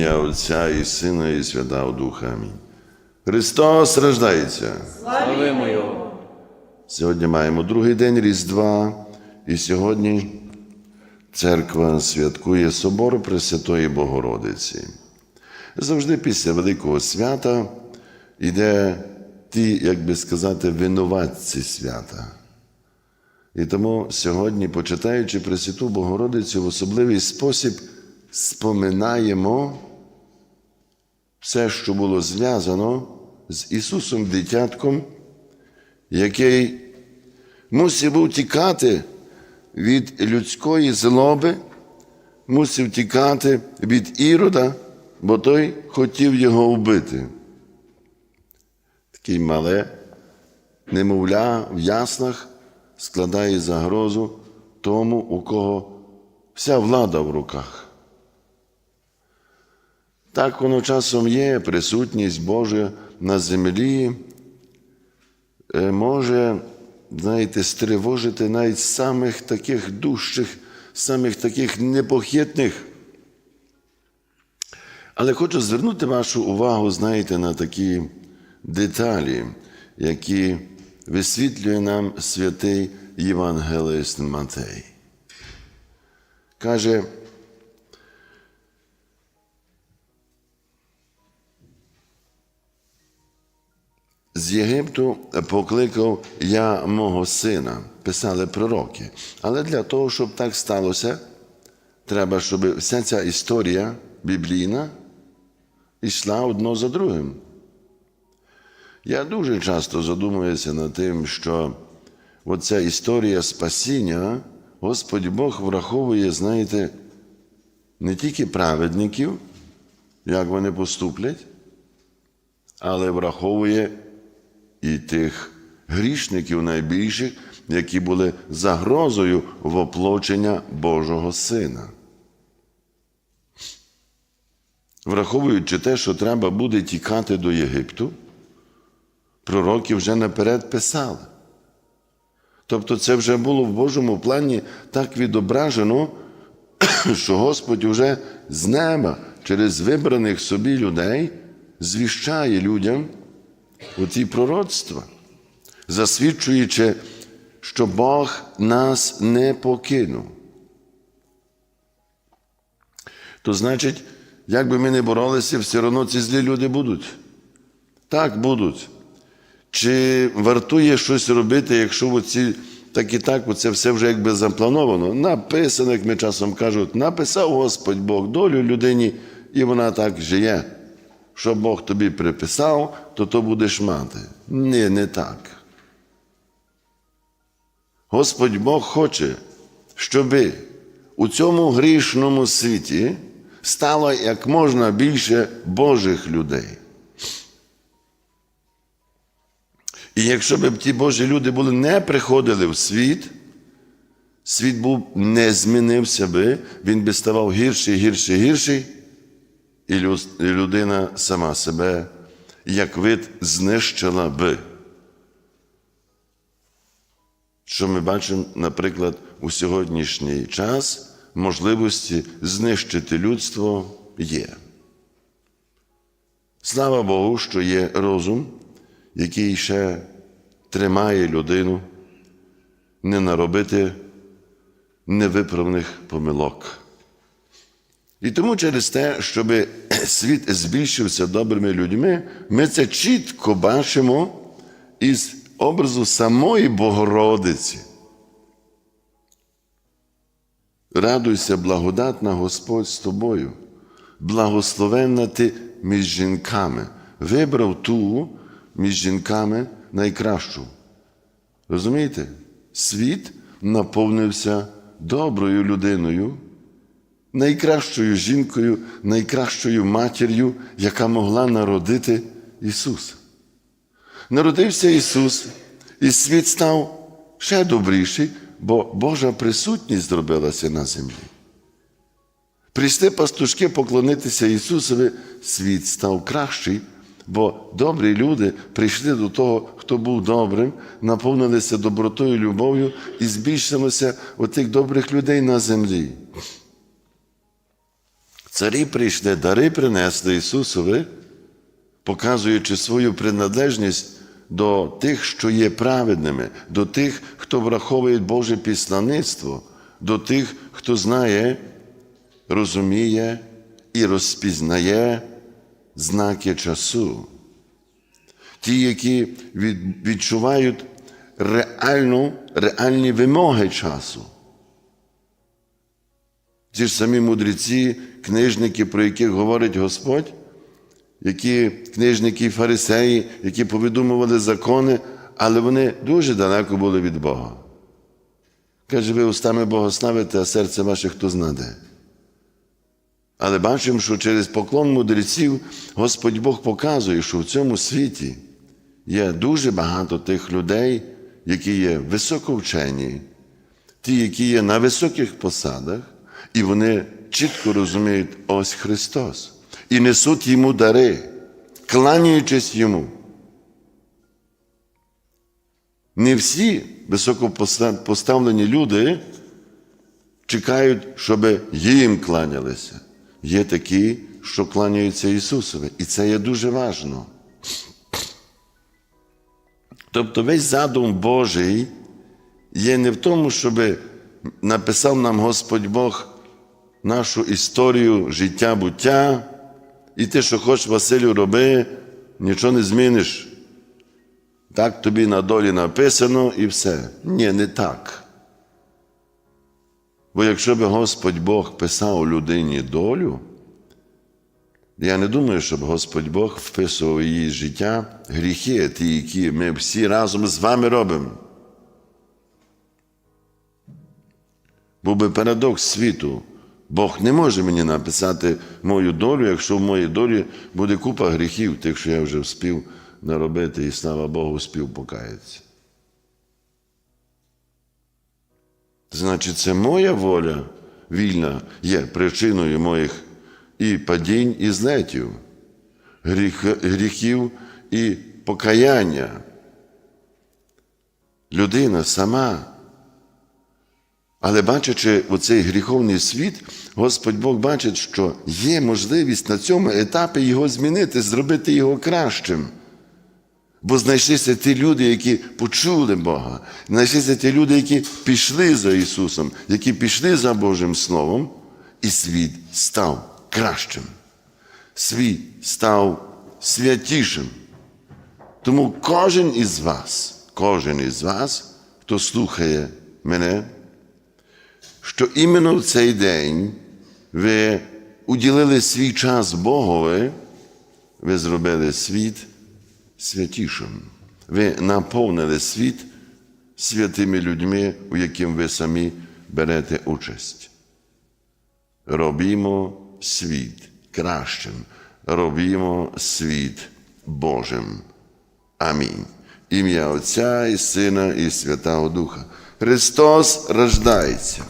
ім'я Отця і Сина, і Святого Духа. Амінь. Христос рождається. Славимо Його! Сьогодні маємо другий день Різдва, і сьогодні церква святкує собор Пресвятої Богородиці. Завжди після Великого свята йде ті, як би сказати, винуватці свята. І тому сьогодні, почитаючи Пресвяту Богородицю в особливий спосіб, споминаємо все, що було зв'язано з Ісусом Дитятком, який мусив був тікати від людської злоби, мусив тікати від Ірода, бо той хотів його вбити. Такий мале, немовля в яснах складає загрозу тому, у кого вся влада в руках. Так воно часом є, присутність Божа на землі е, може, знаєте, стривожити навіть самих таких дужчих, самих таких непохитних. Але хочу звернути вашу увагу, знаєте, на такі деталі, які висвітлює нам святий Євангелист Матей. Каже, з Єгипту покликав я мого сина, писали пророки. Але для того, щоб так сталося, треба, щоб вся ця історія біблійна йшла одно за другим. Я дуже часто задумуюся над тим, що оця історія спасіння Господь Бог враховує, знаєте, не тільки праведників, як вони поступлять, але враховує і тих грішників найбільших, які були загрозою воплочення Божого Сина. Враховуючи те, що треба буде тікати до Єгипту, пророки вже наперед писали. Тобто це вже було в Божому плані так відображено, що Господь уже з неба через вибраних собі людей звіщає людям оці пророцтва, засвідчуючи, що Бог нас не покинув. То значить, як би ми не боролися, все одно ці злі люди будуть. Так будуть. Чи вартує щось робити, якщо оці, так і так, оце все вже якби заплановано? Написано, як ми часом кажуть, написав Господь Бог долю людині, і вона так жиє. Що Бог тобі приписав, то то будеш мати. Ні, не так. Господь Бог хоче, щоби у цьому грішному світі стало як можна більше Божих людей. І якщо б ті Божі люди були не приходили в світ, світ був не змінився би, він би ставав гірший, гірший, гірший, і людина сама себе, як вид, знищила би. Що ми бачимо, наприклад, у сьогоднішній час можливості знищити людство є. Слава Богу, що є розум, який ще тримає людину не наробити невиправних помилок. І тому через те, щоб світ збільшився добрими людьми, ми це чітко бачимо із образу самої Богородиці. Радуйся, благодатна Господь з тобою, благословенна ти між жінками. Вибрав ту між жінками найкращу. Розумієте? Світ наповнився доброю людиною, найкращою жінкою, найкращою матір'ю, яка могла народити Ісуса. Народився Ісус, і світ став ще добріший, бо Божа присутність зробилася на землі. Прийшли пастушки поклонитися Ісусові, світ став кращий, бо добрі люди прийшли до того, хто був добрим, наповнилися добротою, любов'ю і збільшилося отих добрих людей на землі. Царі прийшли, дари принесли Ісусові, показуючи свою приналежність до тих, що є праведними, до тих, хто враховує Боже післаництво, до тих, хто знає, розуміє і розпізнає знаки часу. Ті, які відчувають реальну, реальні вимоги часу. Ті ж самі мудреці, книжники, про яких говорить Господь, які книжники і фарисеї, які повидумували закони, але вони дуже далеко були від Бога. Каже, ви устами Бога славите, а серце ваше хто знаде. Але бачимо, що через поклон мудреців Господь Бог показує, що в цьому світі є дуже багато тих людей, які є високовчені, ті, які є на високих посадах, і вони чітко розуміють ось Христос і несуть йому дари, кланяючись йому. Не всі високопоставлені люди чекають, щоб їм кланялися. Є такі, що кланяються Ісусові. І це є дуже важливо. Тобто весь задум Божий є не в тому, щоб написав нам Господь Бог нашу історію життя буття, і ти, що хочеш, Василю, роби, нічого не зміниш. Так тобі на долі написано і все. Ні, не так. Бо якщо би Господь Бог писав людині долю, я не думаю, щоб Господь Бог вписував її життя гріхи, ті, які ми всі разом з вами робимо. Був би парадокс світу. Бог не може мені написати мою долю, якщо в моїй долі буде купа гріхів, тих, що я вже вспів наробити, і слава Богу, вспів покаятися. Значить, це моя воля вільна є причиною моїх і падінь, і злетів, гріх, гріхів і покаяння. Людина сама. Але бачачи оцей гріховний світ, Господь Бог бачить, що є можливість на цьому етапі його змінити, зробити його кращим. Бо знайшлися ті люди, які почули Бога, знайшлися ті люди, які пішли за Ісусом, які пішли за Божим Словом, і світ став кращим. Світ став святішим. Тому кожен із вас, кожен із вас, хто слухає мене, що іменно в цей день ви уділили свій час Богові, ви зробили світ святішим. Ви наповнили світ святими людьми, у яким ви самі берете участь. Робімо світ кращим, робімо світ Божим. Амінь. Ім'я Отця і Сина, і Святого Духа. Христос рождається.